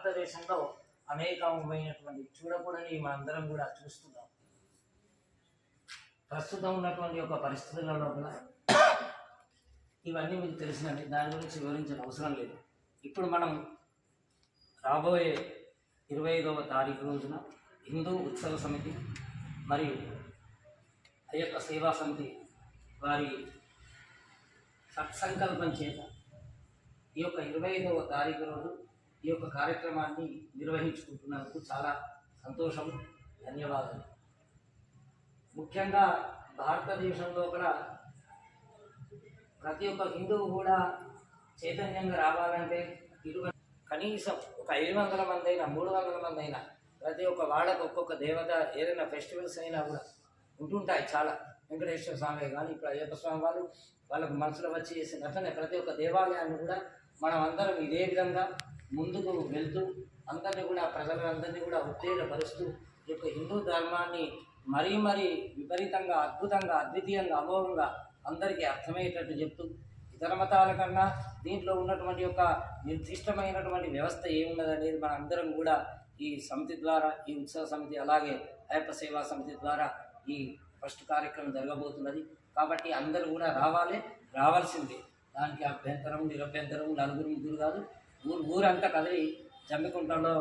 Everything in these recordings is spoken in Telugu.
భారతదేశంలో అనేకమైనటువంటి చూడకూడని మనందరం కూడా చూస్తున్నాం. ప్రస్తుతం ఉన్నటువంటి ఒక పరిస్థితుల లోపల ఇవన్నీ మీకు తెలిసినవి దాని గురించి వివరించిన అవసరం లేదు. ఇప్పుడు మనం రాబోయే ఇరవై ఐదవ తారీఖు రోజున హిందూ ఉత్సవ సమితి మరియు అయ్యప్ప సేవా సమితి వారి సత్సంకల్పం చేత ఈ యొక్క ఇరవై ఐదవ తారీఖు రోజు ఈ యొక్క కార్యక్రమాన్ని నిర్వహించుకుంటున్నందుకు చాలా సంతోషం ధన్యవాదాలు. ముఖ్యంగా భారతదేశంలో కూడా ప్రతి ఒక్క హిందువు కూడా చైతన్యంగా రావాలంటే ఇరవై కనీసం ఒక ఐదు వందల మంది అయినా మూడు వందల మంది అయినా ప్రతి ఒక్క వాళ్ళకు ఒక్కొక్క దేవత ఏదైనా ఫెస్టివల్స్ అయినా కూడా ఉంటుంటాయి చాలా. వెంకటేశ్వర స్వామి కానీ ఇప్పుడు అయ్యప్ప స్వామి వాళ్ళు వాళ్ళకు మనసులో వచ్చి చేసిన అట్లనే ప్రతి ఒక్క దేవాలయాన్ని కూడా మనం అందరం ఇదే విధంగా ముందుకు వెళ్తూ అందరినీ కూడా ప్రజలందరినీ కూడా ఉత్తేజపరుస్తూ ఈ యొక్క హిందూ ధర్మాన్ని మరీ మరీ విపరీతంగా అద్భుతంగా అద్వితీయంగా అమోఘంగా అందరికీ అర్థమయ్యేటట్టు చెప్తూ ఇతర మతాల కన్నా దీంట్లో ఉన్నటువంటి యొక్క నిర్దిష్టమైనటువంటి వ్యవస్థ ఏమున్నదనేది మన అందరం కూడా ఈ సమితి ద్వారా ఈ ఉత్సవ సమితి అలాగే అయ్యప్ప సేవా సమితి ద్వారా ఈ ఫస్ట్ కార్యక్రమం జరగబోతున్నది. కాబట్టి అందరూ కూడా రావాలి రావాల్సిందే. దానికి అభ్యంతరం నిరభ్యంతరం నలుగురు ముగ్గురు కాదు ఊరు ఊరంతా కదిలి జమ్మికుంటలో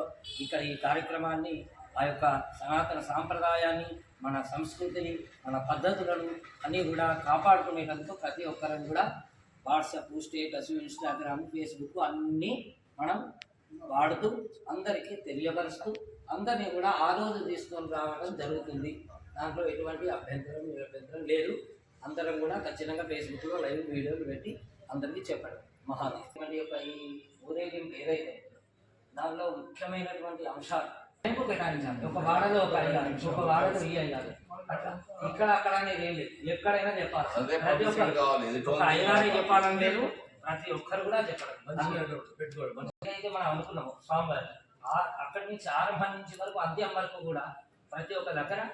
ఇక్కడ ఈ కార్యక్రమాన్ని ఆ యొక్క సనాతన సాంప్రదాయాన్ని మన సంస్కృతిని మన పద్ధతులను అన్నీ కూడా కాపాడుకునేటందుకు ప్రతి ఒక్కరం కూడా వాట్సాప్ స్టేటస్ ఇన్స్టాగ్రామ్ ఫేస్బుక్ అన్నీ మనం వాడుతూ అందరికీ తెలియపరుస్తూ అందరినీ కూడా ఆ రోజు తీసుకొని రావడం జరుగుతుంది. దాంట్లో ఎటువంటి అభ్యంతరం నిరభ్యంతరం లేదు. అందరం కూడా ఖచ్చితంగా ఫేస్బుక్లో లైవ్ వీడియోలు పెట్టి అందరికీ చెప్పడం. మహాదేవ్ ఇటువంటి యొక్క ఈ ఏదైతే దానిలో ముఖ్యమైనటువంటి అంశాలు. టైంకు కేటాయించాలి. ఒక వాడలో ఒక అయ్యాలి ఒక వాడలో ఈ అయ్యాలి అట్లా. ఇక్కడ అక్కడ అనేది ఏం లేదు. ఎక్కడైనా చెప్పాలి. ప్రతి పబ్లిసిటీ ఒక్క కావాలి ఇది ఒక అయ్యాలి చెప్పాలని లేదు. ప్రతి ఒక్కరు కూడా చెప్పడం అయితే మనం అనుకున్నాము స్వామివారి. ఆ- అక్కడి నుంచి ఆరంభం నుంచి వరకు అంత్యం వరకు కూడా ప్రతి ఒక్క దగ్గర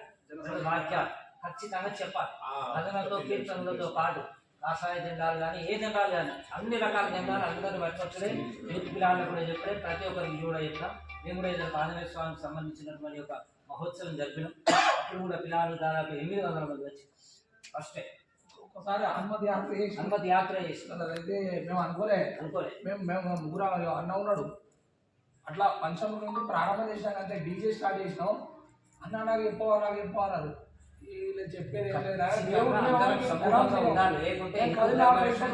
వాక్యాలు ఖచ్చితంగా చెప్పాలి. భజనతో కీర్తనలతో పాటు కాషాయ జెండాలు కానీ ఏ జెండాలు కానీ అన్ని రకాల జెండాలు అందరూ పట్టుకొచ్చుడే. యూత్ పిల్లలకు కూడా చెప్పే ప్రతి ఒక్కరికి కూడా చెప్తాం మేము కూడా ఇద్దరు ఆంజనేయ స్వామికి సంబంధించినటువంటి ఒక మహోత్సవం జరిపినాం. అప్పుడు కూడా పిల్లలు దాదాపు ఎనిమిది వందల మంది వచ్చి ఫస్ట్. ఒకసారి హనుమతి యాత్ర చేసి హనుమతి యాత్ర చేసినాం అయితే మేము అనుకోలే. అనుకోలే. మేము మేము ముగ్గురు అన్న ఉన్నాడు. అట్లా పంచం నుండి ప్రారంభం చేసినాక అంతే డీజే స్టార్ట్ చేసినాం. అన్న నాకు చెప్పు నాకు చెప్పు అన్నారు.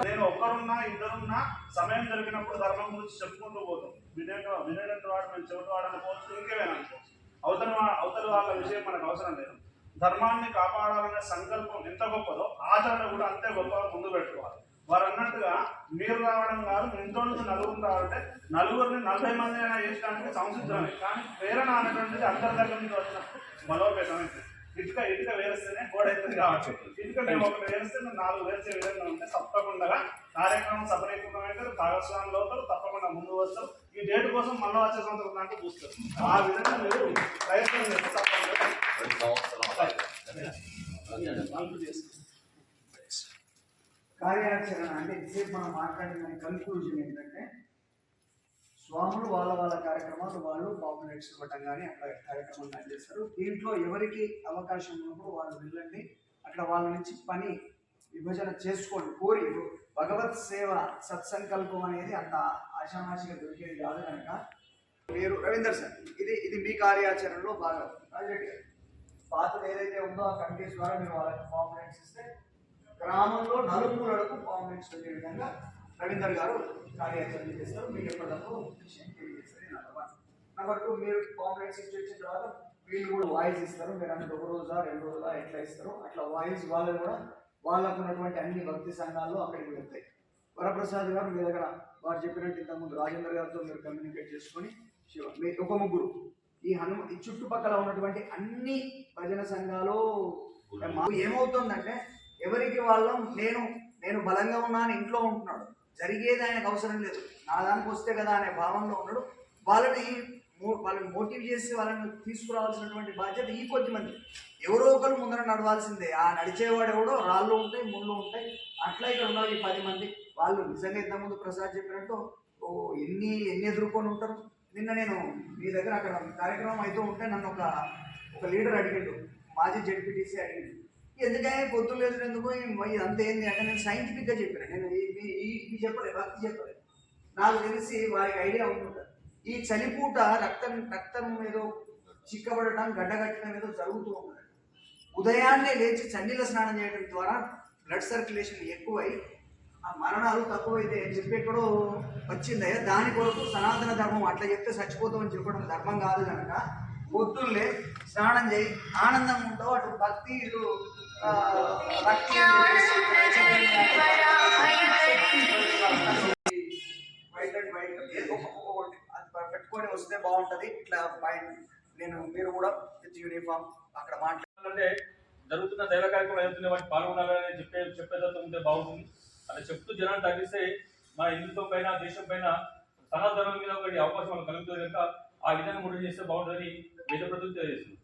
నేను ఒక్కరున్నా ఇద్దరున్నా సమయం దొరికినప్పుడు ధర్మం గురించి చెప్పుకుంటూ పోతాం. వినేట వినేటట్టు వాడు మేము చెవిటి వాడు అనుకోవచ్చు ఇంకేమైనా అనుకోవచ్చు. అవతల అవతల వాళ్ళ విషయం మనకు అవసరం లేదు. ధర్మాన్ని కాపాడాలనే సంకల్పం ఎంత గొప్పదో ఆచరణ కూడా అంతే గొప్పగా ముందు పెట్టుకోవాలి. వారు అన్నట్టుగా మీరు రావడం కాదు మీ ఇంట్లో నుంచి నలుగురు రావాలంటే నలుగురిని నలభై మంది అయినా చేసడానికి సంసిద్ధమే కానీ ప్రేరణ అనేటువంటిది అందరి దగ్గర నుంచి వచ్చినప్పుడు బలోపేతమైంది ఇటుక ఇటుక వేస్తేనే గోడ అవుతుంది కాబట్టి. ఇటుక మేము ఒకటి వేస్తే మేము నాలుగు వేసే విధంగా ఉంటే తప్పకుండా కార్యక్రమం సఫలీకృతం అయితే భాగస్వామి లోపల తప్పకుండా ముందు వస్తారు. ఈ డేట్ కోసం మళ్ళీ వచ్చే సంవత్సరం దాకా చూస్తారు. ఆ విధంగా మీరు ప్రయత్నం చేస్తే తప్పకుండా. కార్యాచరణ అంటే మనం మాట్లాడిన కన్క్లూజన్ ఏంటంటే స్వాములు వాళ్ళ వాళ్ళ కార్యక్రమాలు వాళ్ళు పాపులేట్స్ ఇవ్వటం కానీ అక్కడ కార్యక్రమాలు కానీ చేస్తారు. దీంట్లో ఎవరికి అవకాశం ఉన్నప్పుడు వాళ్ళు వెళ్ళండి. అక్కడ వాళ్ళ నుంచి పని విభజన చేసుకోండి కోరి. భగవత్ సేవ సత్సంకల్పం అనేది అంత ఆశామాషిగా దొరికేది కాదు కనుక. మీరు రవీందర్ సార్ ఇది ఇది మీ కార్యాచరణలో భాగం. రాజరెడ్డి ఏదైతే ఉందో ఆ కమిటీస్ ద్వారా మీరు వాళ్ళకి పాంప్లెంట్స్ ఇస్తే గ్రామంలో నలుమూలలకు పాంప్లెంట్స్ వచ్చే విధంగా రవీందర్ గారు కార్యాచరణ చేస్తారు. మీకు ఎప్పటికప్పుడు తెలియజేస్తారు. వన్ నెంబర్ టూ మీరు పాంప్లెంట్స్ ఇచ్చి వచ్చిన తర్వాత వీళ్ళు కూడా వాయిస్ ఇస్తారు. మీరు అంటే ఒక రోజా రెండు రోజులా ఎట్లా ఇస్తారు? అట్లా వాయిస్ వాళ్ళు కూడా వాళ్ళకు ఉన్నటువంటి అన్ని భక్తి సంఘాల్లో అక్కడికి వెళ్తాయి. వరప్రసాద్ గారు మీ దగ్గర వారు చెప్పినట్టు ఇంతకుముందు రాజేంద్ర గారితో మీరు కమ్యూనికేట్ చేసుకొని శివ మీ ఒక ముగ్గురు ఈ హనుమ ఈ చుట్టుపక్కల ఉన్నటువంటి అన్ని భజన సంఘాలు ఏమవుతుందంటే ఎవరికి వాళ్ళం నేను నేను బలంగా ఉన్నాను ఇంట్లో ఉంటున్నాడు. జరిగేది ఆయనకు అవసరం లేదు. నా దానికి వస్తే కదా అనే భావంలో ఉన్నాడు. వాళ్ళని వాళ్ళని మోటివ్ చేసి వాళ్ళని తీసుకురావాల్సినటువంటి బాధ్యత ఈ కొద్ది మంది ఎవరో ఒకరు ముందర నడవాల్సిందే. ఆ నడిచేవాడు ఎవడో రాళ్ళు ఉంటాయి ముళ్ళు ఉంటాయి. అట్లా ఇక్కడ ఉన్నారు ఈ పది మంది. వాళ్ళు నిజంగా ఇంతకుముందు ప్రసాద్ చెప్పినట్టు ఓ ఎన్ని ఎన్ని ఎదుర్కొని ఉంటారు? నిన్న నేను మీ దగ్గర అక్కడ కార్యక్రమం అయితే ఉంటే నన్ను ఒక ఒక లీడర్ అడిగాడు. మాజీ జడ్పీటీసీ అడిగిండు. ఎందుకని పొద్దున్న లేదు ఎందుకు? అంత ఏంది? అంటే నేను సైంటిఫిక్గా చెప్పాను. నేను ఈ- ఈ- చెప్పలేదు భక్తి చెప్పలేదు. నాకు తెలిసి వారికి ఐడియా ఉంటుంటుంది ఈ చలిపూట రక్తం రక్తం ఏదో చిక్కబడటం గడ్డగట్టడం ఏదో జరుగుతూ ఉంటుంది? ఉదయాన్నే లేచి చన్నీళ్ళ స్నానం చేయడం ద్వారా బ్లడ్ సర్క్యులేషన్ ఎక్కువై ఆ మరణాలు తక్కువైతే అని చెప్పి ఎక్కడో వచ్చిందయ్యా. దాని కొరకు సనాతన ధర్మం అట్లా చెప్తే చచ్చిపోతామని చెప్పడం ధర్మం కాదు కనుక పొద్దున్నే స్నానం చేయి. ఆనందం ఉంటావు అటు భక్తి ఇటు భక్తి వైట్ అండ్ వైట్ ఏదో అది పెట్టుకొని వస్తే బాగుంటది. ఇట్లా మైండ్ నేను మీరు కూడా విత్ యూనిఫామ్ అక్కడ మాట్లాడాలంటే జరుగుతున్న దైవ కార్యక్రమం ఏదైతే వాటి పాల్గొనాలని చెప్పే చెప్పేదైతే ఉంటే బాగుంటుంది. అలా చెప్తూ జనాన్ని తగ్గిస్తే మన హిందుత్వం పైన దేశం పైన సనాతనం మీద ఒకటి అవకాశం కలుగుతుంది కనుక ఆ విధంగా ముడి చేస్తే బాగుంటుంది మీతో ప్రభుత్వం తెలియజేస్తుంది